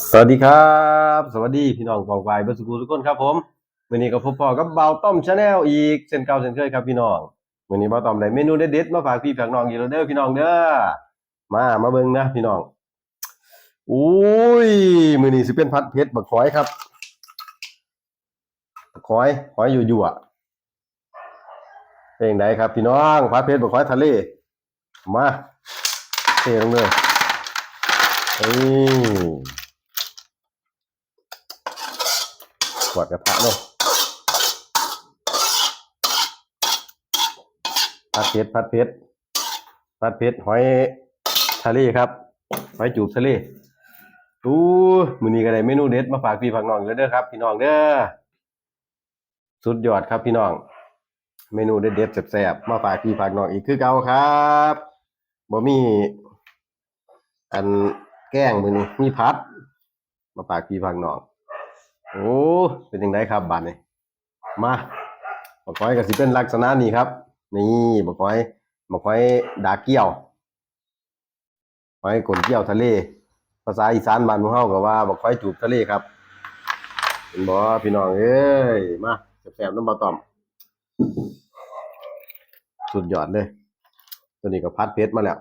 สวัสดีครับ สวัสดีพี่น้องกองไฟเบอร์สกูทุกคนครับผมวันนี้ก็พบพ่อกับเบาต้อมชาแนลอีกเช่นเก่าเช่นเคยครับพี่น้องวันนี้เบาต้อมได้เมนูเด็ดๆมาฝากพี่ฝากน้องอยู่แล้วเด้อพี่น้องเด้อมามาเบิ่งนะพี่น้องอุ้ยมือนี้สิเป็นผัดเผ็ดบักหอยครับบักหอยหอยอยู่ๆอะเป็นจังไดครับ พี่น้องผัดเผ็ดบักหอยทะเลมาเทลงเลยนี่ กวาดกระทะเลยผัดเผ็ดผัดเผ็ดผัดเผ็ดหอยทะเลครับหอยจูบทะเลอู้มือนี้ก็ได้เมนูเด็ดมาฝากพี่ฝากน้องแล้วเด้อครับ พี่น้องเด้อสุดยอดครับพี่น้อง เมนูเด็ดๆแซ่บๆมาฝากพี่ฝากน้องอีกคือเก่าครับบ่มีอันแกล้งมือนี้มีพัด มาฝากพี่ฝากน้อง โอ้เป็นยังไงครับบัตรนี่มาบักหอยก็สิเป็นลักษณะนี้ครับ นี่บักหอยบักหอยดาเกี้ยวหอยกลนเกี้ยวทะเล ภาษาอีสานบ้านหมู่เฮาก็ว่าบักหอยจูบทะเลครับเห็นบ่พี่น้องเอ้ยมาแซ่บๆน้ำบ่ต้อมสุดยอดเลย ตัวนี้ก็พัดเพชรมาแล้ว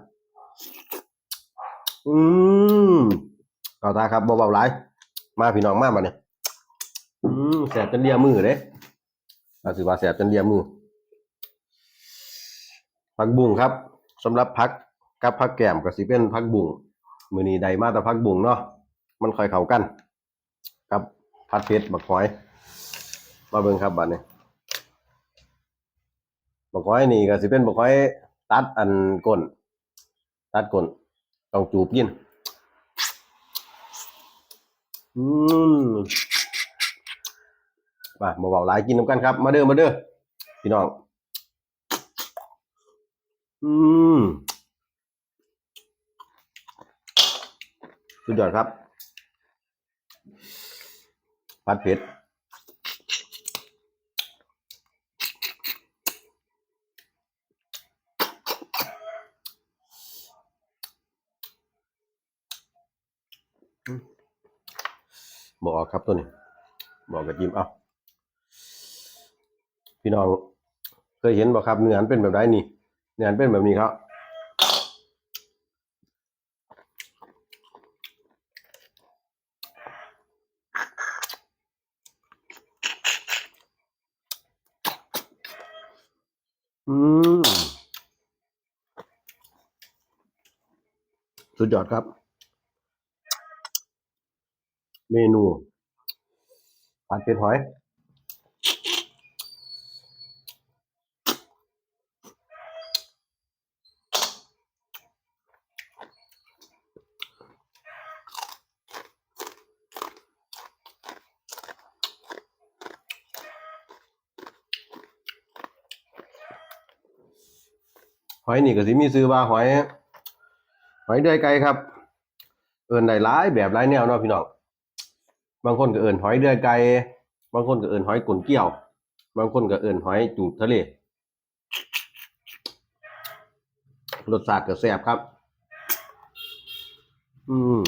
อืมเอาตาครับเบาหลาย มาพี่น้องมาบัดนี้อืม แสบจนเลียมือเด้อาสิว่าแสบจนเลียมือผักบุ้งครับสำหรับพักกับผักแก้มก็สิเป็นผักบุ้งมือนี้ได้มาแต่ผักบุ้งเนาะมันค่อยเข้ากันกับผัดเผ็ดบักหอยมาเบิ่งครับบัดนี้บักหอยนี่ก็สิเป็นบักหอยตัดอันก้นตัดก้นต้องจูบกินอืม มาบ่เบาๆหลายกินน้ำกันครับ มาเด้อมาเด้อพี่น้อง อืมสุดยอดครับผัดเผ็ดบอกเอาครับตัวนี้ บอกกับยิมเอา พี่น้อง เคยเห็นบ่ครับเนื้อันเป็นแบบไรนี่เนื้อันเป็นแบบนี้ครับอืมสุดยอดครับ เมนูผัดเผ็ดหอย ห อยนี่ก็สิมีซื้อว่าหอยหอยเดือยไก่ครับ เอิ้นได้หลายแบบหลายแนวเนาะพี่น้องบางคนก็เอิ้นหอยเดือยไก่บางคนก็เอิ้นหอยกุนเกี่ยว บางคนก็เอิ้นหอยจูบทะเลรสชาติก็แซ่บครับ อืม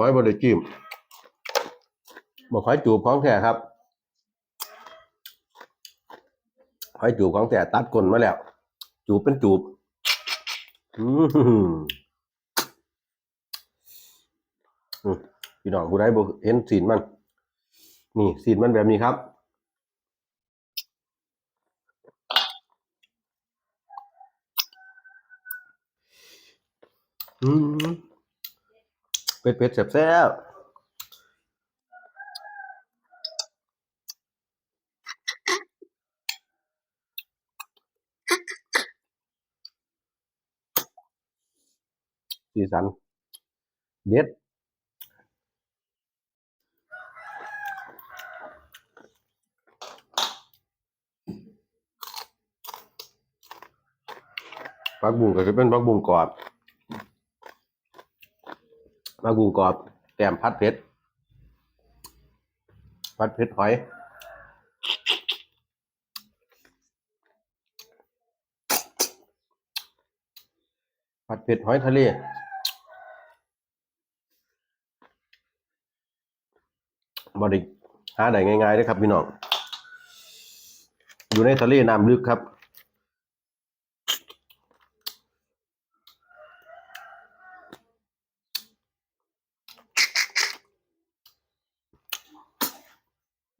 บ่ค่อยบ่ได้จิ้มบ่ค่อยจูบของแท้ครับหอยจูบของแท้ตัดก้นมาแล้ว จูบเป็นจูบอืมอืมพี่น้องผู้ใดบ่เห็นสีนมัน นี่สีนมันแบบนี้ครับอืม เป็ดเป็ดแซ่บๆสีสันเด็ดผักบุ้งก็จะเป็นผักบุ้งกรอบ ผักบุ้งกรอบแกมพัดเผ็ดผัดเผ็ดหอยผัดเผ็ดหอยทะเลบไดิหาได้ง่ายๆเลยครับพี่น้อง อยู่ในทะเลน้ำลึกครับ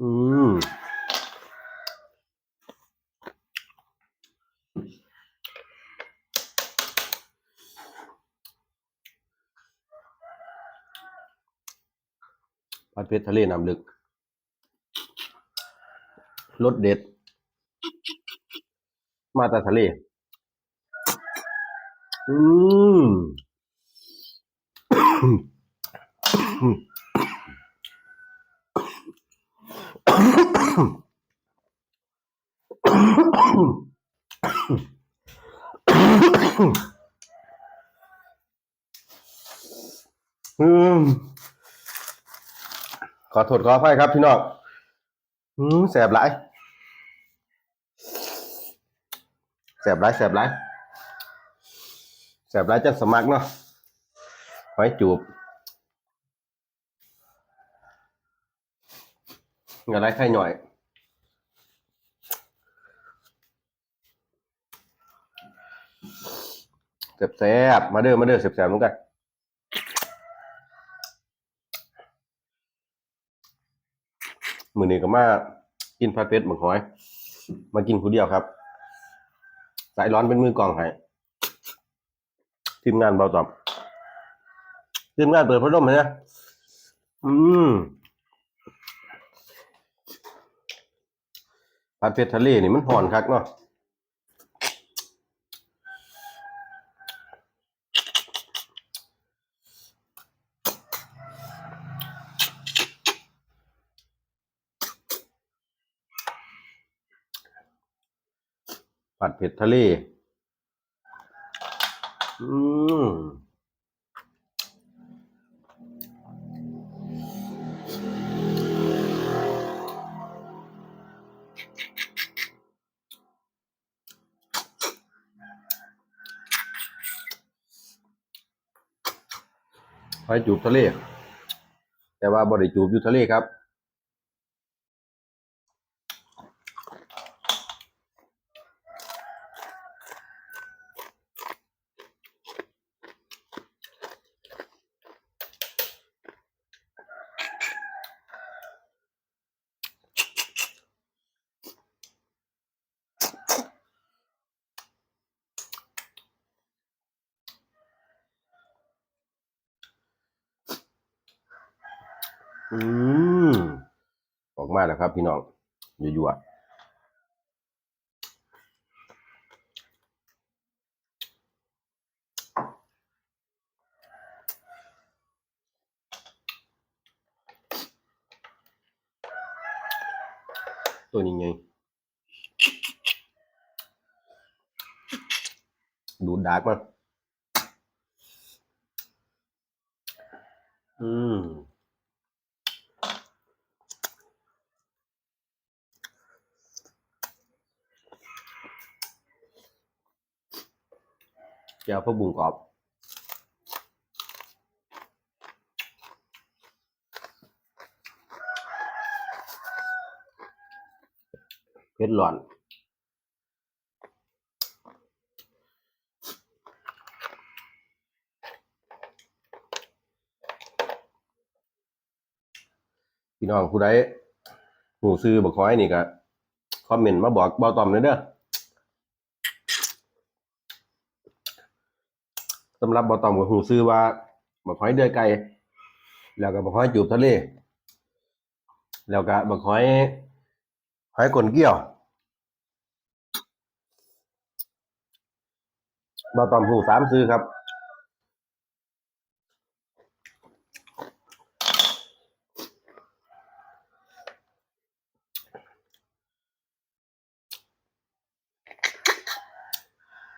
อืม ผัดเผ็ดทะเลน้ำลึกรสเด็ด มาแต่ทะเล อืมอืม ขอโทษขออภัยครับพี่น้องอืมแสบหลายแสบหลายแสบหลายแสบหลายจังสมัครเนาะไว้จูบอย่าไรไข่หน่อยแสบๆมาเด้อมาเด้อแสบๆเหมือนกัน มือนี้ก็มากินผัดเผ็ดหมึกหอย มากินคนเดียวครับ สายร้อนเป็นมือกองให้ทีมงานเบาตอบทีมงานเปิดพัดลมเลยนะอืมผัดเผ็ดทะเลนี่มันหอนคักเนาะ ผัดเผ็ดทะเล อืมหอยจูบทะเล แต่ว่าบริจูบอยู่ทะเลครับ อืมออกมาแล้วครับพี่น้องยั่วๆตัวนี้ไงดูดดาร์กมากอืม แก้วพวกบุงกรอบเพชรหลอนพี่น้องผู้ใดหมูซื้อบักค้อยนี่ก็คอมเมนต์มาบอกเบาตอมเลยเด้อ สำหรับบอต่อมกับหูซื้อว่าบักหอยเดือยไก่แล้วก็บักหอยจูบทะเล แล้วก็บักหอยหอยกลนเกี้ยวบอต่อมหูสามซื้อครับ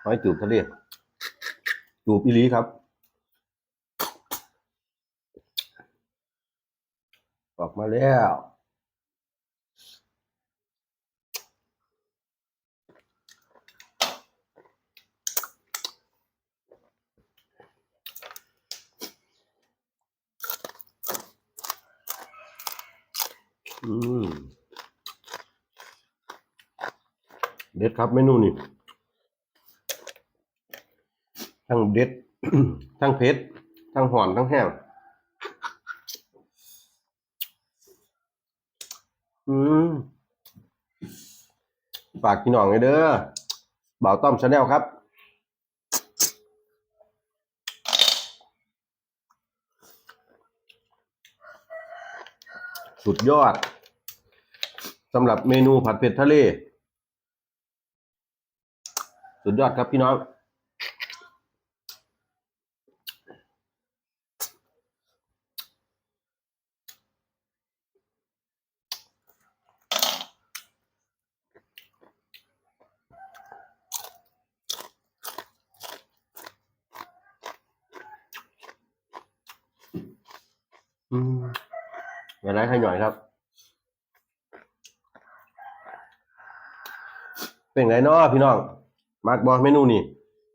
หอยจูบทะเล ดูบอีลีครับ ออกมาแล้วเด็ดครับเมนูนี้ ทั้งเด็ด ทั้งเผ็ดทั้งหอนทั้งแห้งอืมฝากพี่น้องเลยเด้อบ่าวต้อมชาแนลครับ สุดยอดสำหรับเมนูผัดเผ็ดทะเล สุดยอดครับพี่น้อง อืมอย่าไล่ให้หน่อยครับ เป็นไงเนาะพี่น้องมากบอเมนูนี่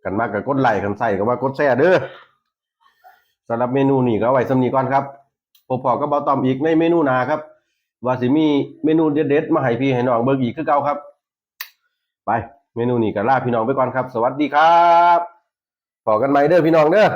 กันมากกับกดไลค์กันใส่ก็ว่ากดแชร์เด้อสำหรับเมนูนี่ก็ไว้สำนีก่อนครับพบพอก็เบาตอมอีกในเมนูนาครับ ว่าสิมีเมนูเด็ดๆมาให้พี่ให้น้องเบิกอีกคือเก่าครับ ไปเมนูนี้ก็ลาพี่น้องไปก่อนครับ สวัสดีครับพอกันใหม่เด้อพี่น้องเด้อ